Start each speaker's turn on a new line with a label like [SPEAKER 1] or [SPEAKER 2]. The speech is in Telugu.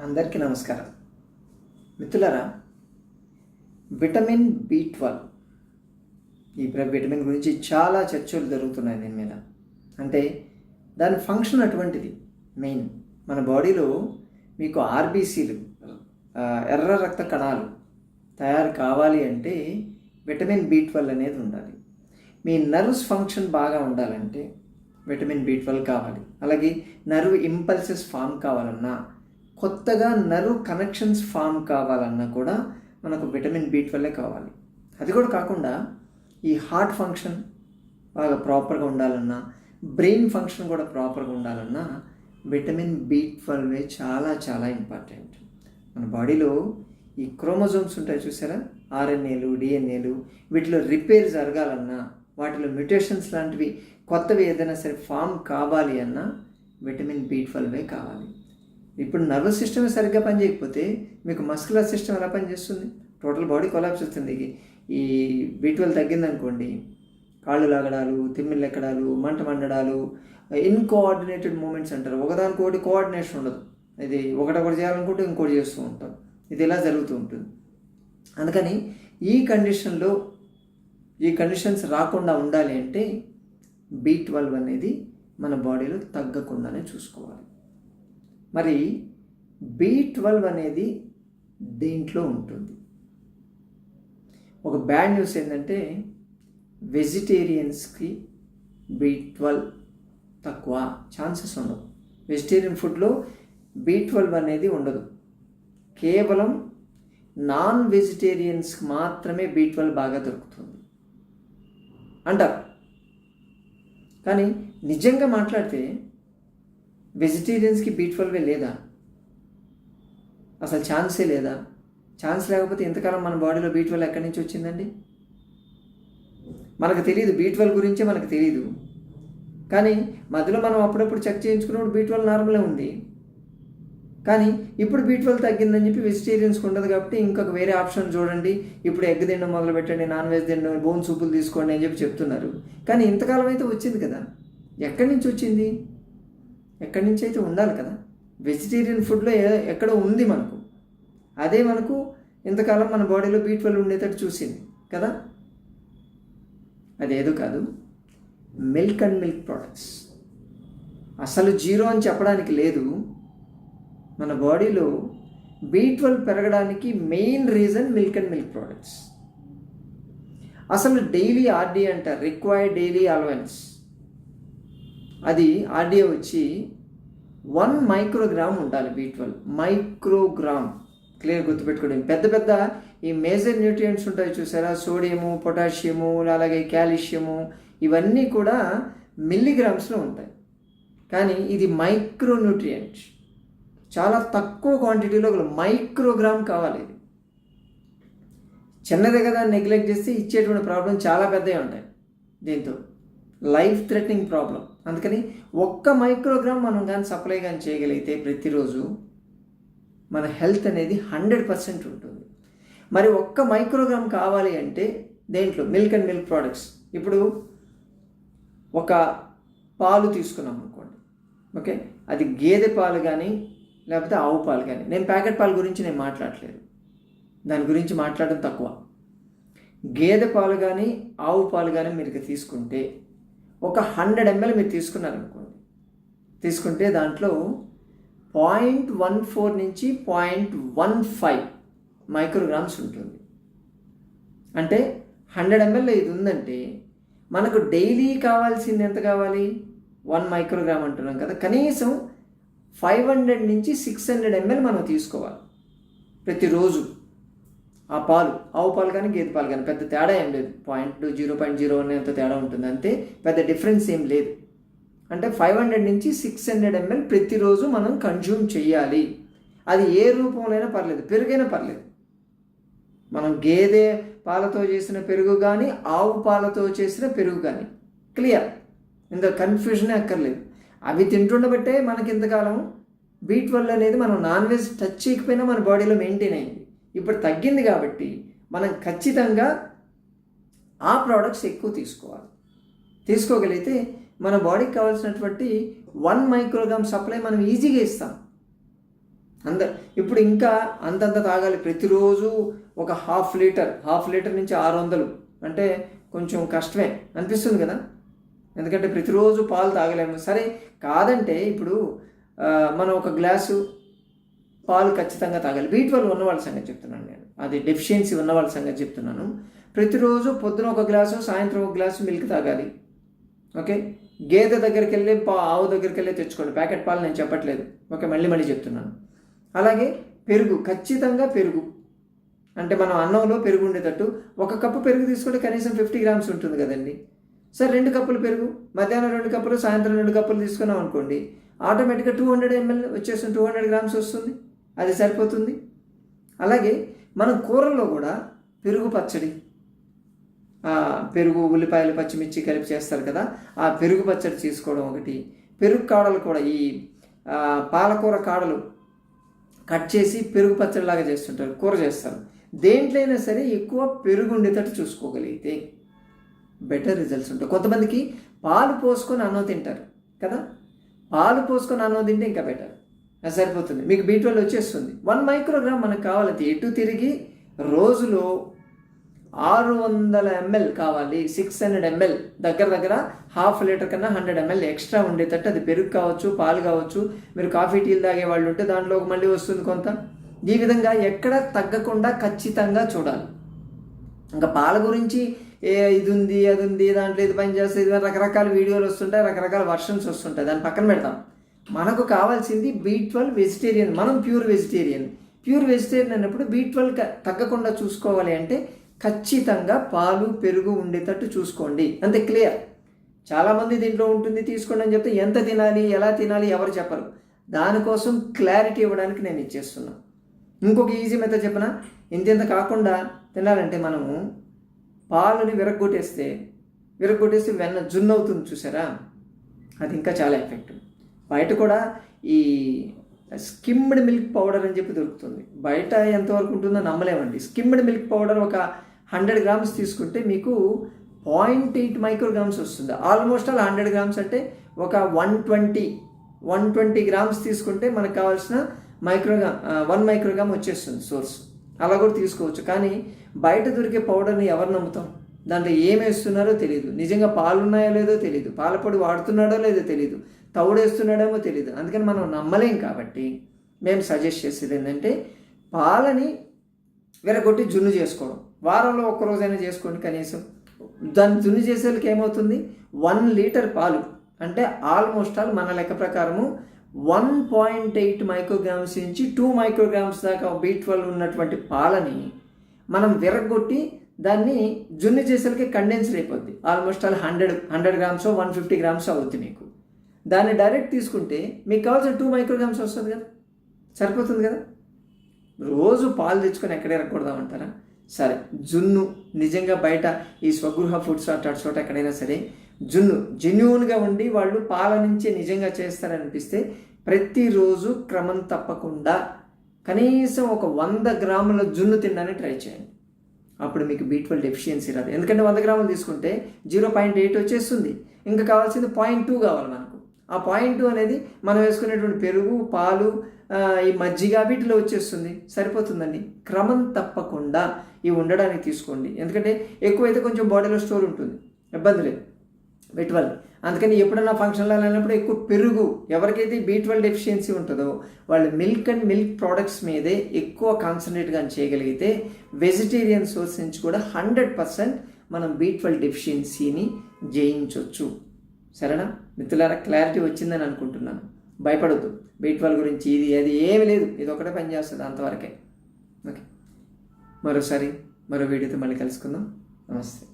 [SPEAKER 1] అందరికీ నమస్కారం. మిత్రులరా విటమిన్ బి ట్వెల్వ్. ఈ విటమిన్ గురించి చాలా చర్చలు జరుగుతున్నాయి దీని మీద. అంటే దాని ఫంక్షన్ అటువంటిది. మెయిన్ మన బాడీలో మీకు ఆర్బీసీలు ఎర్ర రక్త కణాలు తయారు కావాలి అంటే విటమిన్ బి ట్వెల్వ్ అనేది ఉండాలి. మీ నర్వ్స్ ఫంక్షన్ బాగా ఉండాలంటే విటమిన్ బి ట్వెల్వ్ కావాలి. అలాగే నర్వ్ ఇంపల్సెస్ ఫామ్ కావాలన్నా కొత్తగా నర్వ్ కనెక్షన్స్ ఫామ్ కావాలన్నా కూడా మనకు విటమిన్ బి ట్వెల్వే కావాలి. అది కూడా కాకుండా ఈ హార్ట్ ఫంక్షన్ బాగా ప్రాపర్గా ఉండాలన్నా బ్రెయిన్ ఫంక్షన్ కూడా ప్రాపర్గా ఉండాలన్నా విటమిన్ బి ట్వెల్వే చాలా చాలా ఇంపార్టెంట్. మన బాడీలో ఈ క్రోమోజోమ్స్ ఉంటాయి చూసారా? ఆర్ఎన్ఏలు డిఎన్ఏలు వీటిలో రిపేర్ జరగాలన్నా వాటిలో మ్యూటేషన్స్ లాంటివి కొత్తవి ఏదైనా సరే ఫామ్ కావాలి అన్నా విటమిన్ బి ట్వెల్వే కావాలి. ఇప్పుడు నర్వస్ సిస్టమ్ సరిగ్గా పనిచేయకపోతే మీకు మస్కులర్ సిస్టమ్ ఎలా పనిచేస్తుంది? టోటల్ బాడీ కొలాప్స్ వస్తుంది. ఈ బి తగ్గిందనుకోండి కాళ్ళు లాగడాలు తిమ్మిళ్ళు ఎక్కడాలు మంట మండడాలు ఇన్కోఆర్డినేటెడ్ మూమెంట్స్ అంటారు. ఒకదానికొకటి కోఆర్డినేషన్ ఉండదు. ఇది ఒకటొకటి చేయాలనుకుంటే ఇంకోటి చేస్తూ ఉంటాం. ఇది ఇలా జరుగుతూ ఉంటుంది. అందుకని ఈ కండిషన్లో ఈ కండిషన్స్ రాకుండా ఉండాలి అంటే బీ ట్వెల్వ్ అనేది మన బాడీలో తగ్గకుండానే చూసుకోవాలి. మరి బి ట్వెల్వ్ అనేది దీంట్లో ఉంటుంది. ఒక బ్యాడ్ న్యూస్ ఏంటంటే వెజిటేరియన్స్కి బి ట్వెల్వ్ తక్కువ ఛాన్సెస్ ఉండవు. వెజిటేరియన్ ఫుడ్లో బి ట్వెల్వ్ అనేది ఉండదు. కేవలం నాన్ వెజిటేరియన్స్కి మాత్రమే బి ట్వెల్వ్ బాగా దొరుకుతుంది అంటారు. కానీ నిజంగా మాట్లాడితే వెజిటేరియన్స్కి బీ ట్వెల్వే లేదా? అసలు ఛాన్సే లేదా? ఛాన్స్ లేకపోతే ఇంతకాలం మన బాడీలో బీ ట్వెల్వ్ ఎక్కడి నుంచి వచ్చిందండి? మనకు తెలియదు బీట్వెల్ గురించే మనకు తెలియదు కానీ మధ్యలో మనం అప్పుడప్పుడు చెక్ చేయించుకున్నప్పుడు బీ ట్వెల్వ్ నార్మలే ఉంది. కానీ ఇప్పుడు బీట్వెల్ తగ్గిందని చెప్పి వెజిటేరియన్స్కి ఉండదు కాబట్టి ఇంకొక వేరే ఆప్షన్ చూడండి. ఇప్పుడు ఎగ్ తినడం మొదలు పెట్టండి నాన్ వెజ్ తినడం బోన్ సూపులు తీసుకోండి అని చెప్పి చెప్తున్నారు. కానీ ఇంతకాలం అయితే వచ్చింది కదా. ఎక్కడి నుంచి వచ్చింది? ఎక్కడి నుంచి అయితే ఉండాలి కదా? వెజిటేరియన్ ఫుడ్లో ఎక్కడో ఉంది మనకు. అదే మనకు ఇంతకాలం మన బాడీలో బీ ట్వెల్వ్ ఉండేటట్టు చూసింది కదా? అదేదో కాదు. మిల్క్ అండ్ మిల్క్ ప్రోడక్ట్స్ అసలు జీరో అని చెప్పడానికి లేదు. మన బాడీలో బీ ట్వెల్వ్ పెరగడానికి main reason milk and milk products అసలు డైలీ ఆర్డీ అంటారు రిక్వైర్డ్ డైలీ అలవెన్స్ అది ఆర్డీఏ వచ్చి వన్ మైక్రోగ్రామ్ ఉండాలి బీ ట్వెల్వ్. మైక్రోగ్రామ్. క్లియర్ గుర్తుపెట్టుకోండి. పెద్ద పెద్ద ఈ మేజర్ న్యూట్రియంట్స్ ఉంటాయి చూసారా? సోడియము పొటాషియము అలాగే కాల్షియము ఇవన్నీ కూడా మిల్లీగ్రామ్స్లో ఉంటాయి. కానీ ఇది మైక్రో న్యూట్రియంట్ చాలా తక్కువ క్వాంటిటీలో మైక్రోగ్రామ్ కావాలి ఇది. చిన్నదే కదా నెగ్లెక్ట్ చేస్తే ఇచ్చేటువంటి ప్రాబ్లం చాలా పెద్దవి ఉంటాయి దీంతో. లైఫ్ థ్రెటనింగ్ ప్రాబ్లం అందుకని ఒక్క మైక్రోగ్రామ్ మనం కానీ సప్లై కానీ చేయగలిగితే ప్రతిరోజు మన హెల్త్ అనేది హండ్రెడ్ పర్సెంట్ ఉంటుంది. మరి ఒక్క మైక్రోగ్రామ్ కావాలి అంటే దేంట్లో? Milk and milk products. ఇప్పుడు ఒక పాలు తీసుకున్నాం అనుకోండి. ఓకే? అది గేదె పాలు కానీ లేకపోతే ఆవు పాలు కానీ నేను ప్యాకెట్ పాలు గురించి నేను మాట్లాడలేదు దాని గురించి మాట్లాడడం తక్కువ. గేదె పాలు కానీ ఆవు పాలు కానీ మీరు తీసుకుంటే ఒక హండ్రెడ్ ఎంఎల్ మీరు తీసుకున్నారనుకోండి. తీసుకుంటే దాంట్లో పాయింట్ వన్ ఫోర్ నుంచి పాయింట్ వన్ ఫైవ్ మైక్రోగ్రామ్స్ ఉంటుంది. అంటే హండ్రెడ్ ఎంఎల్ ఇది ఉందంటే మనకు డైలీ కావాల్సింది ఎంత కావాలి? వన్ మైక్రోగ్రామ్ అంటున్నాం కదా. కనీసం ఫైవ్ హండ్రెడ్ నుంచి సిక్స్ హండ్రెడ్ ఎంఎల్ మనం తీసుకోవాలి. ప్రతిరోజు. ఆ పాలు ఆవు పాలు కానీ గేదె పాలు కానీ పెద్ద తేడా ఏం లేదు. పాయింట్ జీరో పాయింట్ జీరో అనేంత తేడా ఉంటుంది. అంతే పెద్ద డిఫరెన్స్ ఏం లేదు. అంటే ఫైవ్ హండ్రెడ్ నుంచి సిక్స్ హండ్రెడ్ ఎంఎల్ ప్రతిరోజు మనం కన్జ్యూమ్ చేయాలి అది ఏ రూపంలో పర్లేదు పెరుగైనా పర్లేదు. మనం గేదె పాలతో చేసిన పెరుగు కానీ ఆవు పాలతో చేసిన పెరుగు కానీ క్లియర్. ఇందులో కన్ఫ్యూజనే అక్కర్లేదు. అవి తింటుండబట్టే మనకి ఇంతకాలం బీ ట్వెల్వ్ అనేది మనం నాన్ వెజ్ టచ్ చేయకపోయినా మన బాడీలో మెయింటైన్ అయింది ఇప్పుడు తగ్గింది కాబట్టి మనం ఖచ్చితంగా ఆ ప్రోడక్ట్స్ ఎక్కువ తీసుకోవాలి. తీసుకోగలిగితే మన బాడీకి కావాల్సినటువంటి వన్ మైక్రోగ్రామ్ సప్లై మనం ఈజీగా ఇస్తాం. అందరు ఇప్పుడు ఇంకా అంతంత తాగాలి. ప్రతిరోజు ఒక హాఫ్ లీటర్ హాఫ్ లీటర్ నుంచి ఆరు వందలు. అంటే కొంచెం కష్టమే అనిపిస్తుంది కదా? ఎందుకంటే ప్రతిరోజు పాలు తాగలేము. సరే కాదంటే ఇప్పుడు మనం ఒక గ్లాసు పాలు ఖచ్చితంగా తాగాలి. బీ ట్వెల్వ్ ఉన్న వాళ్ళ సంగతి చెప్తున్నాను నేను. అది డెఫిషియన్సీ ఉన్న వాళ్ళ సంగతి చెప్తున్నాను. ప్రతిరోజు పొద్దున ఒక గ్లాసు సాయంత్రం ఒక గ్లాసు మిల్క్ తాగాలి. ఓకే? గేదె దగ్గరికి వెళ్ళి పా ఆవు దగ్గరికి వెళ్ళి తెచ్చుకోండి. ప్యాకెట్ పాలు నేను చెప్పట్లేదు. ఓకే? మళ్ళీ మళ్ళీ చెప్తున్నాను. అలాగే పెరుగు ఖచ్చితంగా పెరుగు. అంటే మనం అన్నంలో పెరుగు ఉండేటట్టు ఒక కప్పు పెరుగు తీసుకుంటే కనీసం ఫిఫ్టీ గ్రామ్స్ ఉంటుంది కదండి. సరే రెండు కప్పులు పెరుగు. మధ్యాహ్నం రెండు కప్పులు సాయంత్రం రెండు కప్పులు తీసుకున్నాం అనుకోండి ఆటోమేటిక్గా టూ హండ్రెడ్ ఎంఎల్ వచ్చేస్తుంది టూ హండ్రెడ్ గ్రామ్స్ వస్తుంది. అది సరిపోతుంది. అలాగే మనం కూరల్లో కూడా పెరుగు పచ్చడి పెరుగు ఉల్లిపాయలు పచ్చిమిర్చి కలిపి చేస్తారు కదా. ఆ పెరుగు పచ్చడి తీసుకోవడం ఒకటి. పెరుగు కాడలు కూడా ఈ పాలకూర కాడలు కట్ చేసి పెరుగు పచ్చడిలాగా చేస్తుంటారు కూర చేస్తారు. దేంట్లో అయినా సరే ఎక్కువ పెరుగు ఉండేటట్టు చూసుకోగలిగితే బెటర్ రిజల్ట్స్ ఉంటాయి. కొంతమందికి పాలు పోసుకొని అన్నం తింటారు కదా. పాలు పోసుకొని అన్నం తింటే ఇంకా బెటర్. సరిపోతుంది. మీకు బీ ట్వెల్వ్ వచ్చేస్తుంది. వన్ మైక్రోగ్రామ్ మనకు కావాలంటే ఎటు తిరిగి రోజులో ఆరు వందల ఎంఎల్ కావాలి. సిక్స్ హండ్రెడ్ ఎంఎల్ దగ్గర దగ్గర హాఫ్ లీటర్ కన్నా హండ్రెడ్ ఎంఎల్ ఎక్స్ట్రా ఉండేటట్టు అది పెరుగు కావచ్చు పాలు కావచ్చు. మీరు కాఫీ టీలు తాగే వాళ్ళు ఉంటే దాంట్లో మళ్ళీ వస్తుంది కొంత. ఈ విధంగా ఎక్కడ తగ్గకుండా ఖచ్చితంగా చూడాలి. ఇంకా పాల గురించి ఏ ఇది ఉంది అది ఉంది దాంట్లో ఇది పనిచేస్తుంది ఇది రకరకాల వీడియోలు వస్తుంటాయి రకరకాల వర్షన్స్ వస్తుంటాయి. దాన్ని పక్కన పెడతాం. మనకు కావాల్సింది బీ ట్వెల్వ్ వెజిటేరియన్ మనం ప్యూర్ వెజిటేరియన్ ప్యూర్ వెజిటేరియన్ అన్నప్పుడు బీ ట్వెల్వ్ తగ్గకుండా చూసుకోవాలి అంటే ఖచ్చితంగా పాలు పెరుగు ఉండేటట్టు చూసుకోండి. అంతే క్లియర్ చాలామంది దీంట్లో ఉంటుంది తీసుకోండి అని చెప్తే ఎంత తినాలి ఎలా తినాలి ఎవరు చెప్పరు. దానికోసం క్లారిటీ ఇవ్వడానికి నేను ఇచ్చేస్తున్నా. ఇంకొక ఈజీ మెథడ్ చెప్పిన? ఇంతెంత కాకుండా తినాలంటే మనము పాలుని విరగ్గొట్టేస్తే విరగ్గొట్టేస్తే వెన్న జున్ను అవుతుంది చూసారా? అది ఇంకా చాలా ఎఫెక్టివ్ బయట కూడా ఈ స్కిమ్డ్ మిల్క్ పౌడర్ అని చెప్పి దొరుకుతుంది. బయట ఎంతవరకు ఉంటుందో నమ్మలేమండి. స్కిమ్డ్ మిల్క్ పౌడర్ ఒక హండ్రెడ్ గ్రామ్స్ తీసుకుంటే మీకు పాయింట్ ఎయిట్ మైక్రోగ్రామ్స్ వస్తుంది. ఆల్మోస్ట్ ఆల్ హండ్రెడ్ గ్రామ్స్ అంటే ఒక one twenty one twenty grams తీసుకుంటే మనకు కావాల్సిన మైక్రోగ్రామ్ వన్ మైక్రోగ్రామ్ వచ్చేస్తుంది సోర్స్. అలా కూడా తీసుకోవచ్చు. కానీ బయట దొరికే పౌడర్ని ఎవరు నమ్ముతాం దాంట్లో ఏం వేస్తున్నారో తెలియదు నిజంగా పాలు ఉన్నాయో లేదో తెలియదు పాలపొడి వాడుతున్నాడో లేదో తెలియదు తౌడేస్తున్నాడేమో తెలియదు అందుకని మనం నమ్మలేం కాబట్టి మేము సజెస్ట్ చేసేది ఏంటంటే పాలని విరగొట్టి జున్ను చేసుకోవడం. వారంలో ఒక్క రోజైనా చేసుకోండి కనీసం. దాన్ని జున్ను చేసేందుకు ఏమవుతుంది? వన్ లీటర్ పాలు. అంటే ఆల్మోస్ట్ ఆల్ మన లెక్క ప్రకారము వన్ పాయింట్ ఎయిట్ మైక్రోగ్రామ్స్ నుంచి టూ మైక్రోగ్రామ్స్ దాకా బీ ట్వెల్వ్ ఉన్నటువంటి పాలని మనం విరగొట్టి దాన్ని జున్ను చేసేలకి కండెన్సర్ అయిపోద్ది. Almost all hundred hundred grams one fifty grams అవుద్ది మీకు. దాన్ని డైరెక్ట్ తీసుకుంటే మీకు కావాల్సిన టూ మైక్రోగ్రామ్స్ వస్తుంది కదా? సరిపోతుంది కదా? రోజు పాలు తెచ్చుకొని ఎక్కడ ఎరగకూడదామంటారా సరే జున్ను నిజంగా బయట ఈ స్వగృహ ఫుడ్స్ అటు చోట ఎక్కడైనా సరే జున్ను జెన్యున్గా ఉండి వాళ్ళు పాల నుంచే నిజంగా చేస్తారనిపిస్తే ప్రతిరోజు క్రమం తప్పకుండా కనీసం ఒక వంద గ్రాముల జున్ను తినడానికి ట్రై చేయండి. అప్పుడు మీకు బీ ట్వెల్వ్ డెఫిషియన్సీ రాదు. ఎందుకంటే వంద గ్రాములు తీసుకుంటే జీరో పాయింట్ ఎయిట్ వచ్చేస్తుంది. ఇంకా కావాల్సింది పాయింట్ టూ కావాలి మనకు. ఆ పాయింట్ టూ అనేది మనం వేసుకునేటువంటి పెరుగు పాలు ఈ మజ్జిగ వీటిలో వచ్చేస్తుంది. సరిపోతుందండి? క్రమం తప్పకుండా ఇవి ఉండడానికి తీసుకోండి. ఎందుకంటే ఎక్కువైతే కొంచెం బాడీలో స్టోర్ ఉంటుంది. ఇబ్బంది లేదు. బీ ట్వెల్వ్ అందుకని ఎప్పుడన్నా ఫంక్షన్లో వెళ్ళినప్పుడు ఎక్కువ పెరుగు ఎవరికైతే బీ ట్వెల్వ్ డెఫిషియన్సీ ఉంటుందో వాళ్ళు మిల్క్ అండ్ మిల్క్ ప్రోడక్ట్స్ మీదే ఎక్కువ కాన్సన్ట్రేట్గా చేయగలిగితే వెజిటేరియన్ సోర్స్ నుంచి కూడా హండ్రెడ్ పర్సెంట్ మనం బీ ట్వెల్వ్ డెఫిషియన్సీని జయించవచ్చు సరేనా? మిత్రులారా క్లారిటీ వచ్చిందని అనుకుంటున్నాను. భయపడద్దు. బీ ట్వెల్వ్ గురించి ఇది అది ఏమి లేదు. ఇది ఒకటే పనిచేస్తుంది అంతవరకే. ఓకే. మరోసారి మరో వీడియోతో మళ్ళీ కలుసుకుందాం. నమస్తే.